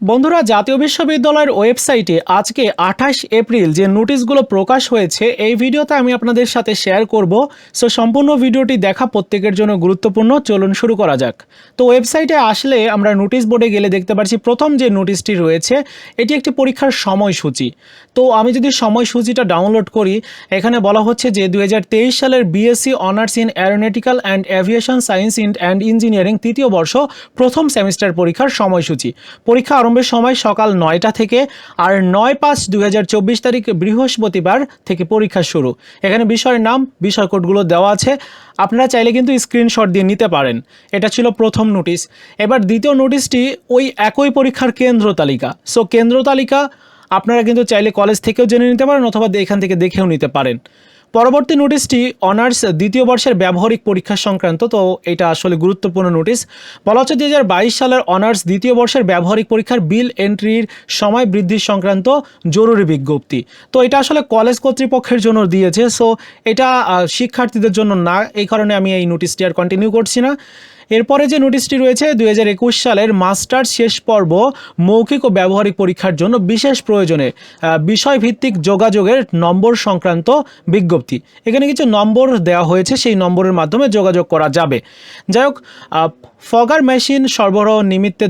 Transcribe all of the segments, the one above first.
বন্ধুরা, জাতীয় বিশ্ববিদ্যালয়ের ওয়েবসাইটে আজকে আঠাশ এপ্রিল যে নোটিশগুলো প্রকাশ হয়েছে, এই ভিডিওতে আমি আপনাদের সাথে শেয়ার করব। সো, সম্পূর্ণ ভিডিওটি দেখা প্রত্যেকের জন্য গুরুত্বপূর্ণ। চলুন শুরু করা যাক। তো, ওয়েবসাইটে আসলে আমরা নোটিশ বোর্ডে গেলে দেখতে পাচ্ছি প্রথম যে নোটিশটি রয়েছে, এটি একটি পরীক্ষার সময়সূচি। তো, আমি যদি সময়সূচিটা ডাউনলোড করি, এখানে বলা হচ্ছে যে দু হাজার তেইশ সালের BSc honours in aeronautical and aviation science in and engineering তৃতীয় বর্ষ প্রথম সেমিস্টার পরীক্ষার সময়সূচি। পরীক্ষা আরম্ভের সময় সকাল নয়টা থেকে আর নয় পাঁচ দুই তারিখ বৃহস্পতিবার থেকে পরীক্ষা শুরু। এখানে বিষয়ের নাম, বিষয় কোডগুলো দেওয়া আছে। আপনারা চাইলে কিন্তু স্ক্রিনশট দিয়ে নিতে পারেন। এটা ছিল প্রথম নোটিশ এবার দ্বিতীয় নোটিশটি ওই একই পরীক্ষার কেন্দ্র তালিকা। সো কেন্দ্র তালিকা আপনারা কিন্তু চাইলে কলেজ থেকেও জেনে নিতে পারেন অথবা এখান থেকে দেখেও নিতে পারেন। পরবর্তী নোটিশটি অনার্স দ্বিতীয় বর্ষের ব্যবহারিক পরীক্ষা সংক্রান্ত, তো এটা আসলে গুরুত্বপূর্ণ নোটিশ। বলা হচ্ছে দুই হাজার বাইশ সালের অনার্স দ্বিতীয় বর্ষের ব্যবহারিক পরীক্ষার বিল এন্ট্রির সময় বৃদ্ধি সংক্রান্ত জরুরি বিজ্ঞপ্তি। তো এটা আসলে কলেজ কর্তৃপক্ষের জন্য দিয়েছে, সো এটা শিক্ষার্থীদের জন্য না, এই কারণে আমি এই নোটিশটি আর কন্টিনিউ করছি না। এরপরে যে নোটিশটি রয়েছে দু হাজার একুশ সালের মাস্টার শেষ পর্ব মৌখিক ও ব্যবহারিক পরীক্ষার জন্য বিশেষ প্রয়োজনে বিষয়ভিত্তিক যোগাযোগের নম্বর সংক্রান্ত বিজ্ঞপ্তি। এখানে কিছু নম্বর দেওয়া হয়েছে, সেই নম্বরের মাধ্যমে যোগাযোগ করা যাবে। যাই হোক ফগার মেশিন সরবরাহ নিমিত্তে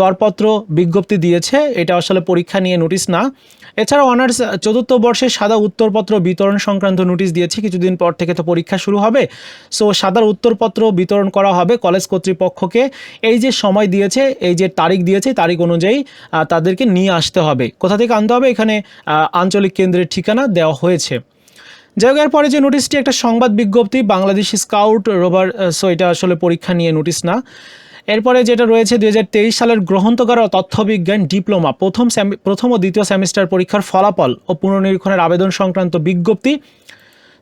দরপত্র বিজ্ঞপ্তি দিয়েছে। এটা আসলে পরীক্ষা নিয়ে নোটিশ না। এছাড়া অনার্স চতুর্থ বর্ষে সাদা উত্তরপত্র বিতরণ সংক্রান্ত নোটিশ দিয়েছে। কিছুদিন পর থেকে তো পরীক্ষা শুরু হবে। সো, সাদার উত্তরপত্র বিতরণ করা হবে। কলেজ কর্তৃপক্ষকে। এই যে সময় দিয়েছে, এই যে তারিখ দিয়েছে, তারিখ অনুযায়ী তাদেরকে নিয়ে আসতে হবে। কোথা থেকে আনতে হবে? এখানে আঞ্চলিক কেন্দ্রের ঠিকানা দেওয়া হয়েছে। এর পরে যে নোটিশটি, একটা সংবাদ বিজ্ঞপ্তি, বাংলাদেশ স্কাউট রোভার সো এটা আসলে পরীক্ষা নিয়ে নোটিশ না। এরপরে যেটা রয়েছে, দুই হাজার তেইশ সালের গ্রহণতকার ও তথ্যবিজ্ঞান ডিপ্লোমা, প্রথম প্রথম ও দ্বিতীয় সেমিস্টার পরীক্ষার ফলাফল ও পুনর্নিরীক্ষণের আবেদন সংক্রান্ত বিজ্ঞপ্তি।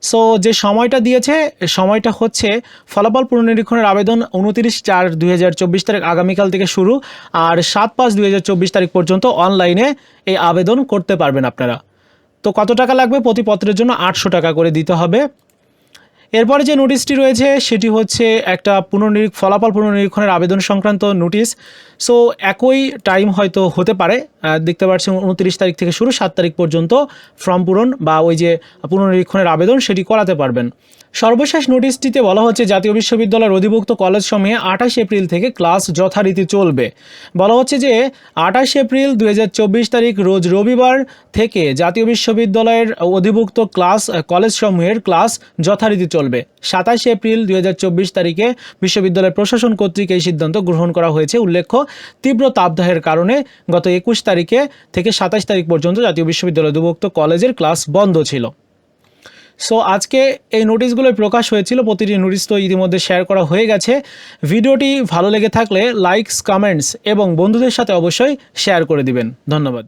সো যে সময়টা দিয়েছে সময়টা হচ্ছে ফলাফল পুনর্নিরীক্ষণের আবেদন উনতিরিশ চার দুই তারিখ আগামীকাল থেকে শুরু। আর সাত পাঁচ দুই তারিখ পর্যন্ত অনলাইনে এই আবেদন করতে পারবেন আপনারা। তো কত টাকা লাগবে? প্রতি পত্রের জন্য আটশো টাকা করে দিতে হবে। এরপরে যে নোটিশটি রয়েছে, সেটি হচ্ছে একটা পুনর্নিরীক্ষ ফলাফল পুনর্নিরীক্ষণের আবেদন সংক্রান্ত নোটিশ। সো, একই টাইম হয়তো হতে পারে। দেখতে পাচ্ছি উনত্রিশ তারিখ থেকে শুরু, সাত তারিখ পর্যন্ত ফর্ম পূরণ বা ওই যে পুনর্নিরীক্ষণের আবেদন, সেটি করাতে পারবেন। সর্বশেষ নোটিশটিতে বলা হচ্ছে জাতীয় বিশ্ববিদ্যালয়ের অধিভুক্ত কলেজ সমূহে আঠাশ এপ্রিল থেকে ক্লাস যথারীতি চলবে। বলা হচ্ছে যে আঠাশ এপ্রিল দুই হাজার চব্বিশ তারিখ রোজ রবিবার থেকে জাতীয় বিশ্ববিদ্যালয়ের অধিভুক্ত ক্লাস, কলেজ সমূহের ক্লাস যথারীতি চলবে। সাতাশ এপ্রিল দুই হাজার চব্বিশ তারিখে বিশ্ববিদ্যালয় প্রশাসন কর্তৃক এই সিদ্ধান্ত গ্রহণ করা হয়েছে। উল্লেখ্য, তীব্র তাপদাহের কারণে গত একুশ তারিখে থেকে সাতাশ তারিখ পর্যন্ত জাতীয় বিশ্ববিদ্যালয় অধিভুক্ত কলেজের ক্লাস বন্ধ ছিল। সো আজকে এই নোটিশগুলোই প্রকাশ হয়েছিল, প্রতিটি নোটিশ তো ইতিমধ্যে শেয়ার করা হয়ে গেছে। ভিডিওটি ভালো লেগে থাকলে লাইকস কমেন্টস এবং বন্ধুদের সাথে অবশ্যই শেয়ার করে দিবেন। ধন্যবাদ।